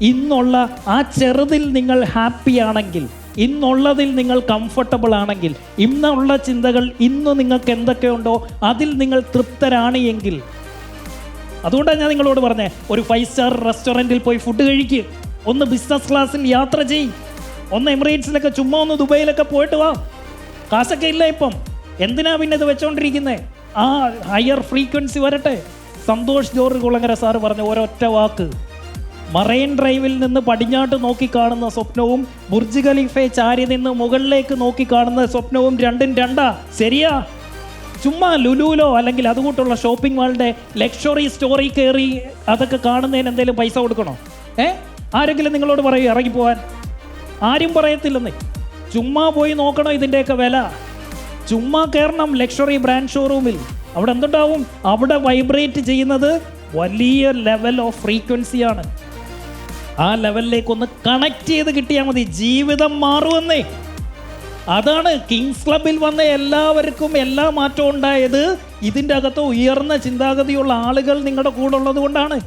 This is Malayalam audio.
ഇന്നുള്ള ആ ചെറുതിൽ നിങ്ങൾ ഹാപ്പി ആണെങ്കിൽ ഇന്നുള്ളതിൽ നിങ്ങൾ കംഫർട്ടബിൾ ആണെങ്കിൽ ഇന്നുള്ള ചിന്തകൾ ഇന്ന് നിങ്ങൾക്ക് എന്തൊക്കെയുണ്ടോ അതിൽ നിങ്ങൾ തൃപ്തരാണ് എങ്കിൽ. അതുകൊണ്ടാണ് ഞാൻ നിങ്ങളോട് പറഞ്ഞേ ഒരു ഫൈവ് സ്റ്റാർ റെസ്റ്റോറന്റിൽ പോയി ഫുഡ് കഴിക്കുക ഒന്ന് ബിസിനസ് ക്ലാസ്സിൽ യാത്ര ചെയ്. ഒന്ന് എമിറേറ്റ്സിലൊക്കെ ചുമ്മാ ഒന്ന് ദുബൈയിലൊക്കെ പോയിട്ട് വാ. കാശൊക്കെ ഇല്ല ഇപ്പം. എന്തിനാ പിന്നെ ഇത് വെച്ചോണ്ടിരിക്കുന്നത് ആ ഹയർ ഫ്രീക്വൻസി വരട്ടെ. സന്തോഷ് ജോർജ് കുളങ്ങര സാറ് പറഞ്ഞ ഒരൊറ്റ വാക്ക്. മറൈൻ ഡ്രൈവിൽ നിന്ന് പടിഞ്ഞാട്ട് നോക്കി കാണുന്ന സ്വപ്നവും ബുർജ് ഖലീഫെ ചാരി നിന്ന് മുകളിലേക്ക് നോക്കി കാണുന്ന സ്വപ്നവും രണ്ടും രണ്ടാ. ശരിയാ? ചുമ്മാ ലുലുലോ അല്ലെങ്കിൽ അതുകൂട്ടുള്ള ഷോപ്പിംഗ് മാളിന്റെ ലക്ഷറി സ്റ്റോറി കയറി അതൊക്കെ കാണുന്നതിന് എന്തെങ്കിലും പൈസ കൊടുക്കണോ? ഏ? ആരെങ്കിലും നിങ്ങളോട് പറയൂ ഇറങ്ങിപ്പോവാൻ. ആരും പറയത്തില്ലെന്നേ. ചുമ്മാ പോയി നോക്കണോ ഇതിന്റെയൊക്കെ വില? ചുമ്മാ കയറണം ലക്ഷറി ബ്രാൻഡ് ഷോറൂമിൽ. അവിടെ എന്തുണ്ടാവും? അവിടെ വൈബ്രേറ്റ് ചെയ്യുന്നത് വലിയ ലെവൽ ഓഫ് ഫ്രീക്വൻസിയാണ്. ആ ലെവലിലേക്ക് ഒന്ന് കണക്ട് ചെയ്ത് കിട്ടിയാൽ മതി. ജീവിതം മാറുമെന്നേ. അതാണ് കിങ്സ് ക്ലബിൽ വന്ന എല്ലാവർക്കും എല്ലാ മാറ്റവും ഉണ്ടായത്. ഇതിന്റെ അകത്ത് ഉയർന്ന ചിന്താഗതിയുള്ള ആളുകൾ നിങ്ങളുടെ കൂടെ ഉള്ളത് കൊണ്ടാണ്